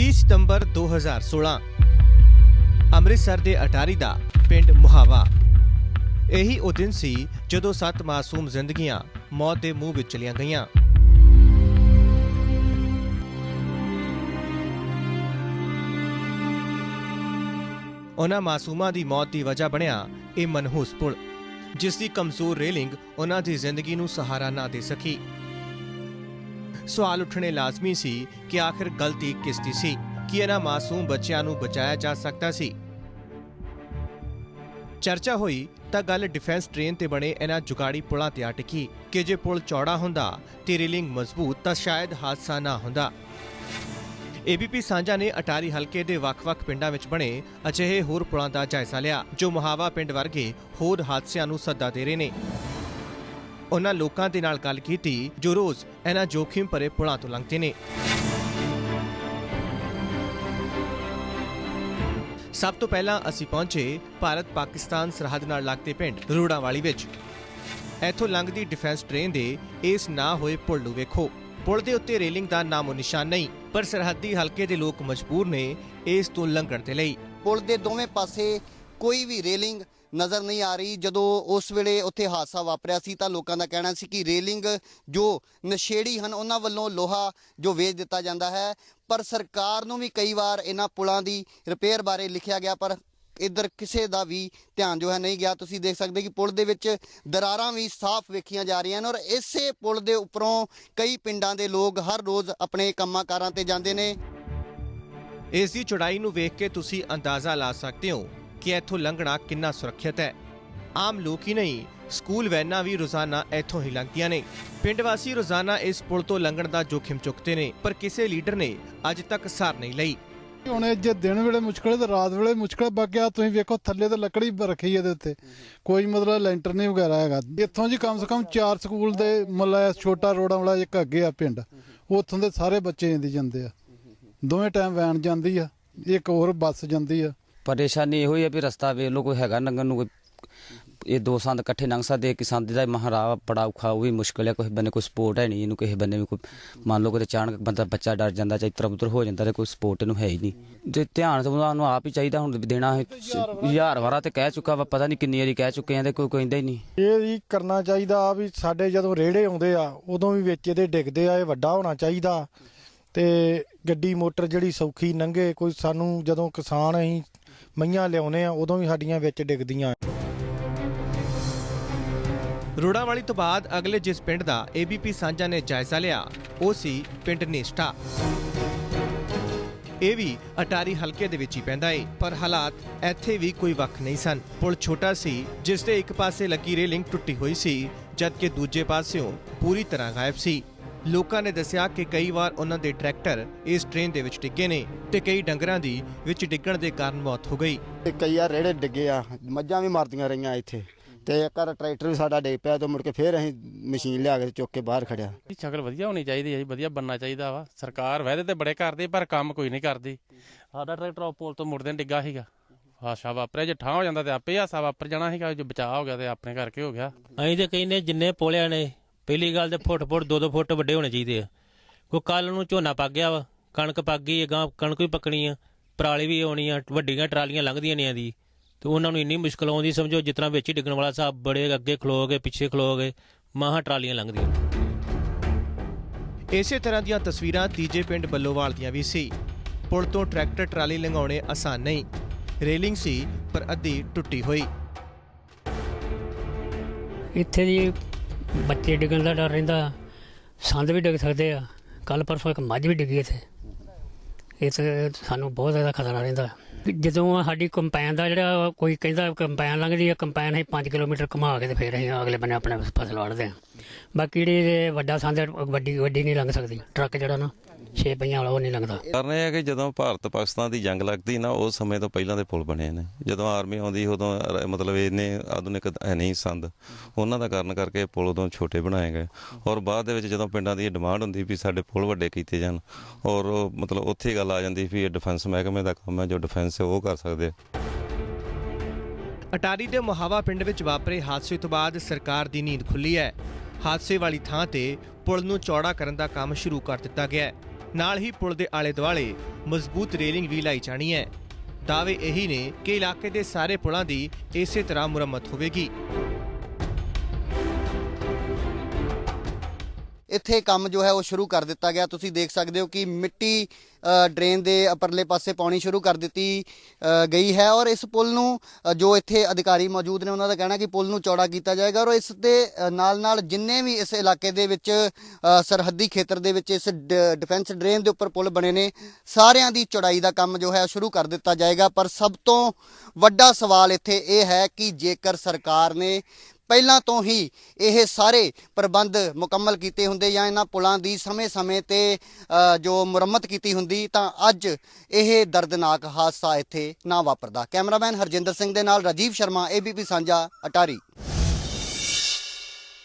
20 ਸਤੰਬਰ 2016 ਅੰਮ੍ਰਿਤਸਰ ਦੇ ਅਟਾਰੀ ਦਾ ਪਿੰਡ ਮੁਹਾਵਾ। ਇਹੀ ਉਹ ਦਿਨ ਸੀ ਜਦੋਂ ਸੱਤ ਮਾਸੂਮ ਜ਼ਿੰਦਗੀਆਂ ਮੌਤ ਦੇ ਮੂੰਹ ਵਿੱਚ ਚਲੀਆਂ ਗਈਆਂ। ਉਹਨਾਂ ਮਾਸੂਮਾਂ ਦੀ ਮੌਤ ਦੀ ਵਜ੍ਹਾ ਬਣਿਆ ਇਹ ਮਨਹੂਸ ਪੁਲ, ਜਿਸ ਦੀ ਕਮਜ਼ੋਰ ਰੇਲਿੰਗ ਉਹਨਾਂ ਦੀ ਜ਼ਿੰਦਗੀ ਨੂੰ ਸਹਾਰਾ ਨਾ ਦੇ ਸਕੀ। ਸਵਾਲ ਉੱਠਣੇ ਲਾਜ਼ਮੀ ਸੀ ਕਿ ਆਖਿਰ ਗਲਤੀ ਕਿਸ ਦੀ ਸੀ? ਕੀ ਇਹਨਾਂ ਮਾਸੂਮ ਬੱਚਿਆਂ ਨੂੰ ਬਚਾਇਆ ਜਾ ਸਕਦਾ ਸੀ? ਚਰਚਾ ਹੋਈ ਤਾਂ ਗੱਲ ਡਿਫੈਂਸ ਟ੍ਰੇਨ ਤੇ ਬਣੇ ਇਹਨਾਂ ਜੁਗਾੜੀ ਪੁਲਾਂ ਤੇ ਅਟਕੀ ਕਿ ਜੇ ਪੁਲ ਚੌੜਾ ਹੁੰਦਾ ਤੇ ਰੇਲਿੰਗ ਮਜ਼ਬੂਤ ਤਾਂ ਸ਼ਾਇਦ ਹਾਦਸਾ ਨਾ ਹੁੰਦਾ। ਏਬੀਪੀ ਸਾਂਝਾ ਨੇ ਅਟਾਰੀ ਹਲਕੇ ਦੇ ਵੱਖ-ਵੱਖ ਪਿੰਡਾਂ ਵਿੱਚ ਬਣੇ ਅਜਿਹੇ ਹੋਰ ਪੁਲਾਂ ਦਾ ਜਾਇਜ਼ਾ ਲਿਆ, ਜੋ ਮੁਹਾਵਾ ਪਿੰਡ ਵਰਗੇ ਹੋਰ ਹਾਦਸਿਆਂ ਨੂੰ ਸੱਦਾ ਦੇ ਰਹੇ ਨੇ। ਉਹਨਾਂ ਲੋਕਾਂ ਦੇ ਨਾਲ ਗੱਲ ਕੀਤੀ, ਜੋ ਰੋਜ਼ ਇਹਨਾਂ ਜੋਖਿਮ ਭਰੇ ਪੁਲਾਂ ਤੋਂ ਲੰਘਦੇ ਨੇ। ਸਭ ਤੋਂ ਪਹਿਲਾਂ ਅਸੀਂ ਪਹੁੰਚੇ ਭਾਰਤ ਪਾਕਿਸਤਾਨ ਸਰਹੱਦ ਨਾਲ ਲੱਗਦੇ ਪਿੰਡ ਰੂੜਾਵਾਲੀ ਵਿੱਚ। ਇੱਥੋਂ ਲੰਘਦੀ ਡਿਫੈਂਸ ਟ੍ਰੇਨ ਦੇ ਇਸ ਨਾ ਹੋਏ ਪੁਲ ਨੂੰ ਵੇਖੋ। ਪੁਲ ਦੇ ਉੱਤੇ ਰੇਲਿੰਗ ਦਾ ਨਾਮੋ ਨਿਸ਼ਾਨ ਨਹੀਂ, ਪਰ ਸਰਹੱਦੀ ਹਲਕੇ ਦੇ ਲੋਕ ਮਜਬੂਰ ਨੇ ਇਸ ਤੋਂ ਲੰਘਣ ਦੇ ਲਈ। ਪੁਲ ਦੇ ਦੋਵੇਂ ਪਾਸੇ ਕੋਈ ਵੀ ਰੇਲਿੰਗ ਨਜ਼ਰ ਨਹੀਂ ਆ ਰਹੀ। ਜਦੋਂ ਉਸ ਵੇਲੇ ਉੱਥੇ ਹਾਦਸਾ ਵਾਪਰਿਆ ਸੀ ਤਾਂ ਲੋਕਾਂ ਦਾ ਕਹਿਣਾ ਸੀ ਕਿ ਰੇਲਿੰਗ ਜੋ ਨਸ਼ੇੜੀ ਹਨ, ਉਹਨਾਂ ਵੱਲੋਂ ਲੋਹਾ ਜੋ ਵੇਚ ਦਿੱਤਾ ਜਾਂਦਾ ਹੈ। ਪਰ ਸਰਕਾਰ ਨੂੰ ਵੀ ਕਈ ਵਾਰ ਇਹਨਾਂ ਪੁਲਾਂ ਦੀ ਰਿਪੇਅਰ ਬਾਰੇ ਲਿਖਿਆ ਗਿਆ, ਪਰ ਇੱਧਰ ਕਿਸੇ ਦਾ ਵੀ ਧਿਆਨ ਜੋ ਹੈ ਨਹੀਂ ਗਿਆ। ਤੁਸੀਂ ਦੇਖ ਸਕਦੇ ਕਿ ਪੁਲ ਦੇ ਵਿੱਚ ਦਰਾਰਾਂ ਵੀ ਸਾਫ਼ ਵੇਖੀਆਂ ਜਾ ਰਹੀਆਂ ਨੇ ਔਰ ਇਸੇ ਪੁਲ ਦੇ ਉੱਪਰੋਂ ਕਈ ਪਿੰਡਾਂ ਦੇ ਲੋਕ ਹਰ ਰੋਜ਼ ਆਪਣੇ ਕੰਮਾਂ ਕਾਰਾਂ ਤੇ ਜਾਂਦੇ ਨੇ। ਇਸ ਦੀ ਚੌੜਾਈ ਨੂੰ ਵੇਖ ਕੇ ਤੁਸੀਂ ਅੰਦਾਜ਼ਾ ਲਾ ਸਕਦੇ ਹੋ ਕਿ ਇੱਥੋਂ ਲੰਘਣਾ ਕਿੰਨਾ ਸੁਰੱਖਿਅਤ ਹੈ। ਆਮ ਲੋਕ ਹੀ ਨਹੀਂ, ਸਕੂਲ ਵੈਨਾਂ ਵੀ ਰੋਜ਼ਾਨਾ ਇੱਥੋਂ ਹੀ ਲੰਘਦੀਆਂ ਨੇ। ਪਿੰਡ ਵਾਸੀ ਰੋਜ਼ਾਨਾ ਇਸ ਪੁਲ ਤੋਂ ਲੰਘਣ ਦਾ ਜੋਖਿਮ ਚੁੱਕਦੇ ਨੇ, ਪਰ ਕਿਸੇ ਲੀਡਰ ਨੇ ਅੱਜ ਤੱਕ ਸਾਰ ਨਹੀਂ ਲਈ। ਹੁਣ ਇਹ ਜੇ ਦਿਨ ਵੇਲੇ ਮੁਸ਼ਕਲ ਹੈ ਤੇ ਰਾਤ ਵੇਲੇ ਮੁਸ਼ਕਲ ਬਾਕਿਆ ਤੁਸੀਂ ਵੇਖੋ ਥੱਲੇ ਤੇ ਲੱਕੜੀ ਰੱਖੀ ਇਹਦੇ ਉੱਤੇ। ਕੋਈ ਮਤਲਬ ਲੈਂਟਰ ਨਹੀਂ ਵਗੈਰਾ ਹੈਗਾ। ਇੱਥੋਂ ਜੀ ਕਮ ਸੇ ਕਮ ਚਾਰ ਸਕੂਲ ਦੇ ਮਤਲਬ ਛੋਟਾ ਰੋਡਾਂ ਵਾਲਾ ਇੱਕ ਅੱਗੇ ਆ ਪਿੰਡ। ਉੱਥੋਂ ਦੇ ਸਾਰੇ ਬੱਚੇ ਇੰਦੀ ਜਾਂਦੇ ਆ। ਦੋਵੇਂ ਟਾਈਮ ਵੈਨ ਜਾਂਦੀ ਆ, ਇੱਕ ਹੋਰ ਬੱਸ ਜਾਂਦੀ ਆ। ਪਰੇਸ਼ਾਨੀ ਇਹੋ ਹੀ ਹੈ ਵੀ ਰਸਤਾ ਵੇਖ ਲਓ, ਕੋਈ ਹੈਗਾ ਲੰਘਣ ਨੂੰ, ਕੋਈ ਇਹ ਦੋ ਸੰਦ ਇਕੱਠੇ ਲੰਘ ਸਕਦੇ ਇੱਕ ਸੰਦ ਦਾ ਮਹਾਰਾ ਬੜਾ ਔਖਾ, ਉਹ ਵੀ ਮੁਸ਼ਕਲ ਹੈ ਕੋਈ ਬੰਨੇ ਕੋਈ ਸਪੋਰਟ ਹੈ ਨਹੀਂ, ਇਹਨੂੰ ਕਿਸੇ ਬੰਨੇ ਵੀ ਕੋਈ, ਮੰਨ ਲਓ ਕਿ ਅਚਾਨਕ ਬੰਦਾ ਬੱਚਾ ਡਰ ਜਾਂਦਾ, ਚਾਹੇ ਤਰਬ ਉਤਰ ਹੋ ਜਾਂਦਾ ਤੇ ਕੋਈ ਸਪੋਰਟ ਇਹਨੂੰ ਹੈ ਹੀ ਨਹੀਂ। ਜੇ ਧਿਆਨ ਤਾਂ ਉਹਨੂੰ ਆਪ ਹੀ ਚਾਹੀਦਾ, ਹੁਣ ਦੇਣਾ ਹੈ ਹਜ਼ਾਰ ਵਾਰਾ ਤੇ ਕਹਿ ਚੁੱਕਾ ਵਾ, ਪਤਾ ਨਹੀਂ ਕਿੰਨੀ ਵਾਰੀ ਕਹਿ ਚੁੱਕੇ ਆ ਤੇ ਕੋਈ ਕਹਿੰਦਾ ਹੀ ਨਹੀਂ। ਇਹ ਵੀ ਕਰਨਾ ਚਾਹੀਦਾ ਆ ਵੀ ਸਾਡੇ ਜਦੋਂ ਰੇੜੇ ਆਉਂਦੇ ਆ, ਉਦੋਂ ਵੀ ਵਿੱਚ ਇਹਦੇ ਡਿੱਗਦੇ ਆ, ਇਹ ਵੱਡਾ ਹੋਣਾ ਚਾਹੀਦਾ। ਤੇ ਗੱਡੀ ਮੋਟਰ ਜਿਹੜੀ ਸੌਖੀ ਲੰਘੇ ਕੋਈ ਸਾਨੂੰ ਜਦੋਂ ਕਿਸਾਨ ਅਸੀਂ ਮਈਆਂ ਲਿਆਉਨੇ ਆ, ਉਦੋਂ ਵੀ ਸਾਡੀਆਂ ਵਿੱਚ ਡਿੱਗਦੀਆਂ। ਰੋੜਾਵਾਲੀ ਤੋਂ ਬਾਅਦ ਅਗਲੇ ਜਿਸ ਪਿੰਡ ਦਾ ਏਬੀਪੀ ਸਾਂਝਾ ਨੇ ਜਾਇਜ਼ਾ ਲਿਆ, ਉਹ ਸੀ ਪਿੰਡ ਨੇਸਟਾ। ਇਹ ਵੀ ਅਟਾਰੀ ਹਲਕੇ ਦੇ ਵਿੱਚ ਹੀ ਪੈਂਦਾ ਏ, ਪਰ ਹਾਲਾਤ ਇੱਥੇ ਵੀ ਕੋਈ ਵੱਖ ਨਹੀਂ ਸਨ। ਪੁਲ ਛੋਟਾ ਸੀ, ਜਿਸ ਦੇ ਇੱਕ ਪਾਸੇ ਲੱਗੀ ਰੇਲਿੰਗ ਟੁੱਟੀ ਹੋਈ ਸੀ, ਜਦਕਿ ਦੂਜੇ ਪਾਸਿਓਂ ਪੂਰੀ ਤਰ੍ਹਾਂ ਗਾਇਬ ਸੀ। ਲੋਕਾਂ ਨੇ ਦੱਸਿਆ ਕਿ ਕਈ ਵਾਰ ਉਹਨਾਂ ਦੇ ਟਰੈਕਟਰ ਇਸ ਟ੍ਰੇਨ ਦੇ ਵਿੱਚ ਡਿੱਗੇ ਨੇ ਤੇ ਕਈ ਡੰਗਰਾਂ ਦੀ ਵਿੱਚ ਡਿੱਗਣ ਦੇ ਕਾਰਨ ਮੌਤ ਹੋ ਗਈ। ਤੇ ਕਈ ਆ ਰੇੜੇ ਡਿੱਗੇ ਆ ਮੱਝਾਂ ਵੀ ਮਰਦੀਆਂ ਰਹੀਆਂ ਇੱਥੇ। ਤੇ ਇੱਕ ਵਾਰ ਟਰੈਕਟਰ ਵੀ ਸਾਡਾ ਡਿੱਗ ਪਿਆ ਤੇ ਮੁੜ ਕੇ ਫੇਰ ਅਸੀਂ ਮਸ਼ੀਨ ਲਿਆ ਕੇ ਚੁੱਕ ਕੇ ਬਾਹਰ ਖੜਿਆ। ਇਹ ਸ਼ਕਲ ਵਧੀਆ ਹੋਣੀ ਚਾਹੀਦੀ ਹੈ ਜੀ ਵਧੀਆ ਬੰਨਣਾ ਚਾਹੀਦਾ ਵਾ। ਸਰਕਾਰ ਵਾਅਦੇ ਤੇ ਬੜੇ ਕਰਦੀ ਪਰ ਕੰਮ ਕੋਈ ਨਹੀਂ ਕਰਦੀ। ਸਾਡਾ ਟਰੈਕਟਰ ਉਹ ਪੁਲ ਤੋਂ ਮੁੜਦੇ ਡਿੱਗਾ ਸੀਗਾ। ਹਾਸ਼ਾ ਵਾਪਰਿਆ ਜੇ ਠਾਂ ਹੋ ਜਾਂਦਾ ਤੇ ਆਪੇ ਹਾਸਾ ਵਾਪਰ ਜਾਣਾ ਸੀਗਾ ਜੇ ਬਚਾਅ ਹੋ ਗਿਆ ਤੇ ਆਪਣੇ ਕਰਕੇ ਹੋ ਗਿਆ। ਅਸੀਂ ਤੇ ਕਹਿੰਦੇ ਜਿੰਨੇ ਪੋਲਿਆਂ ਨੇ ਪਹਿਲੀ ਗੱਲ ਤੇ ਫੁੱਟ ਫੁੱਟ ਦੋ ਦੋ ਫੁੱਟ ਵੱਡੇ ਹੋਣੇ ਚਾਹੀਦੇ ਆ। ਕੋਈ ਕੱਲ ਨੂੰ ਝੋਨਾ ਪੱਕ ਗਿਆ ਵਾ ਕਣਕ ਪੱਕ ਗਈ ਗਾਂ ਕਣਕ ਵੀ ਪੱਕਣੀ ਆ ਪਰਾਲੀ ਵੀ ਆਉਣੀ ਆ ਵੱਡੀਆਂ ਟਰਾਲੀਆਂ ਲੰਘਦੀਆਂ ਨੇ ਦੀ ਤੇ ਉਹਨਾਂ ਨੂੰ ਇੰਨੀ ਮੁਸ਼ਕਲ ਆਉਂਦੀ ਸਮਝੋ ਜਿਤਨਾ ਵਿੱਚ ਹੀ ਡਿੱਗਣ ਵਾਲਾ ਹਿਸਾਬ ਬੜੇ ਅੱਗੇ ਖਲੋ ਗਏ ਪਿੱਛੇ ਖਲੋ ਗਏ ਮਹਾਂ ਟਰਾਲੀਆਂ ਲੰਘਦੀਆਂ ਇਸੇ ਤਰ੍ਹਾਂ ਦੀਆਂ ਤਸਵੀਰਾਂ ਤੀਜੇ ਪਿੰਡ ਬੱਲੋਵਾਲ ਦੀਆਂ ਵੀ ਸੀ। ਪੁਲ ਤੋਂ ਟਰੈਕਟਰ ਟਰਾਲੀ ਲੰਘਾਉਣੇ ਆਸਾਨ ਨਹੀਂ। ਰੇਲਿੰਗ ਸੀ ਪਰ ਅੱਧੀ ਟੁੱਟੀ ਹੋਈ। ਇੱਥੇ ਜੀ ਬੱਚੇ ਡਿੱਗਣ ਦਾ ਡਰ ਰਹਿੰਦਾ, ਸੰਦ ਵੀ ਡਿੱਗ ਸਕਦੇ ਆ। ਕੱਲ ਪਰਸੋਂ ਇੱਕ ਮੱਝ ਵੀ ਡਿੱਗੀ ਇੱਥੇ। ਇਹ ਤੇ ਸਾਨੂੰ ਬਹੁਤ ਜ਼ਿਆਦਾ ਖਤਰਾ ਰਹਿੰਦਾ। ਜਦੋਂ ਸਾਡੀ ਕੰਪੈਨ ਦਾ ਜਿਹੜਾ ਕੋਈ ਕਹਿੰਦਾ ਕੰਪੈਨ ਲੰਘਦੀ ਆ, ਕੰਪੈਨ ਅਸੀਂ 5 ਕਿਲੋਮੀਟਰ ਘੁਮਾ ਕੇ ਤੇ ਫਿਰ ਅਸੀਂ ਅਗਲੇ ਬੰਨੇ ਆਪਣੇ ਫਸਲ ਵੜਦੇ ਆ। ਬਾਕੀ ਜਿਹੜੇ ਵੱਡਾ ਸੰਦ ਵੱਡੀ ਵੱਡੀ ਨਹੀਂ ਲੰਘ ਸਕਦੀ, ਟਰੱਕ ਜਿਹੜਾ ਨਾ। 6 ਪਹੀਆਂ ਵਾਲਾ ਉਹ ਨਹੀਂ ਲੰਘਦਾ। ਕਾਰਨ ਇਹ ਹੈ ਕਿ ਜਦੋਂ ਭਾਰਤ ਪਾਕਿਸਤਾਨ ਦੀ ਜੰਗ ਲੱਗਦੀ ਨਾ ਉਸ ਸਮੇਂ ਤੋਂ ਪਹਿਲਾਂ ਦੇ ਪੁਲ ਬਣੇ ਨੇ। ਜਦੋਂ ਆਰਮੀ ਆਉਂਦੀ ਉਦੋਂ ਰ- ਮਤਲਬ ਇਹਨੇ ਆਧੁਨਿਕ ਹੈ ਨਹੀਂ ਸੰਦ। ਉਹਨਾਂ ਦਾ ਕਾਰਨ ਕਰਕੇ ਪੁਲ ਉਦੋਂ ਛੋਟੇ ਬਣਾਏ ਗਏ। ਔਰ ਬਾਅਦ ਦੇ ਵਿੱਚ ਜਦੋਂ ਪਿੰਡਾਂ ਦੀ ਡਿਮਾਂਡ ਹੁੰਦੀ ਵੀ ਸਾਡੇ ਪੁਲ ਵੱਡੇ ਕੀਤੇ ਜਾਣ ਔਰ ਉਹ ਮਤਲਬ ਉੱਥੇ ਗੱਲ ਆ ਜਾਂਦੀ ਵੀ ਇਹ ਡਿਫੈਂਸ ਮਹਿਕਮੇ ਦਾ ਕੰਮ ਹੈ ਜੋ ਡਿਫੈਂਸ ਹੈ ਉਹ ਕਰ ਸਕਦੇ ਆ। ਅਟਾਰੀ ਦੇ ਮੁਹਾਵਾ ਪਿੰਡ ਵਿੱਚ ਵਾਪਰੇ ਹਾਦਸੇ ਤੋਂ ਬਾਅਦ ਸਰਕਾਰ ਦੀ ਨੀਂਦ ਖੁੱਲੀ ਹੈ। ਹਾਦਸੇ ਵਾਲੀ ਥਾਂ ਤੇ ਪੁਲ ਨੂੰ ਚੌੜਾ ਕਰਨ ਦਾ ਕੰਮ ਸ਼ੁਰੂ ਕਰ ਦਿੱਤਾ ਗਿਆ ਹੈ। ਨਾਲ ਹੀ ਪੁਲ ਦੇ ਆਲੇ ਦੁਆਲੇ ਮਜ਼ਬੂਤ ਰੇਲਿੰਗ ਵੀ ਲਾਈ ਜਾਣੀ ਹੈ। ਦਾਅਵੇ ਇਹੀ ਨੇ ਕਿ ਇਲਾਕੇ ਦੇ ਸਾਰੇ ਪੁਲਾਂ ਦੀ ਇਸੇ ਤਰ੍ਹਾਂ ਮੁਰੰਮਤ ਹੋਵੇਗੀ। ਇੱਥੇ ਕੰਮ ਜੋ ਹੈ ਉਹ ਸ਼ੁਰੂ ਕਰ ਦਿੱਤਾ ਗਿਆ। ਤੁਸੀਂ ਦੇਖ ਸਕਦੇ ਹੋ ਕਿ ਮਿੱਟੀ ਡਰੇਨ ਦੇ ਪਰਲੇ ਪਾਸੇ ਪਾਉਣੀ ਸ਼ੁਰੂ ਕਰ ਦਿੱਤੀ ਗਈ ਹੈ ਔਰ ਇਸ ਪੁਲ ਨੂੰ ਜੋ ਇੱਥੇ ਅਧਿਕਾਰੀ ਮੌਜੂਦ ਨੇ ਉਹਨਾਂ ਦਾ ਕਹਿਣਾ ਕਿ ਪੁਲ ਨੂੰ ਚੌੜਾ ਕੀਤਾ ਜਾਏਗਾ ਔਰ ਇਸ ਦੇ ਨਾਲ ਨਾਲ ਜਿੰਨੇ ਵੀ ਇਸ ਇਲਾਕੇ ਦੇ ਵਿੱਚ ਸਰਹੱਦੀ ਖੇਤਰ ਦੇ ਵਿੱਚ ਇਸ ਡਿਫੈਂਸ ਡਰੇਨ ਦੇ ਉੱਪਰ ਪੁਲ ਬਣੇ ਨੇ, ਸਾਰਿਆਂ ਦੀ ਚੌੜਾਈ ਦਾ ਕੰਮ ਜੋ ਹੈ ਸ਼ੁਰੂ ਕਰ ਦਿੱਤਾ ਜਾਏਗਾ। ਪਰ ਸਭ ਤੋਂ ਵੱਡਾ ਸਵਾਲ ਇੱਥੇ ਇਹ ਹੈ ਕਿ ਜੇਕਰ ਸਰਕਾਰ ਨੇ ਪਹਿਲਾਂ ਤੋਂ ਹੀ ਇਹ ਸਾਰੇ ਪ੍ਰਬੰਧ ਮੁਕੰਮਲ ਕੀਤੇ ਹੁੰਦੇ ਜਾਂ ਇਹਨਾਂ ਪੁਲਾਂ ਦੀ ਸਮੇਂ-ਸਮੇਂ ਤੇ ਜੋ ਮੁਰੰਮਤ ਕੀਤੀ ਹੁੰਦੀ, ਤਾਂ ਅੱਜ ਇਹ ਦਰਦਨਾਕ ਹਾਦਸਾ ਇੱਥੇ ਨਾ ਵਾਪਰਦਾ। ਕੈਮਰਾਮੈਨ ਹਰਜਿੰਦਰ ਸਿੰਘ ਦੇ ਨਾਲ ਰਾਜੀਵ ਸ਼ਰਮਾ ਏਬੀਪੀ ਸਾਂਝਾ, ਅਟਾਰੀ।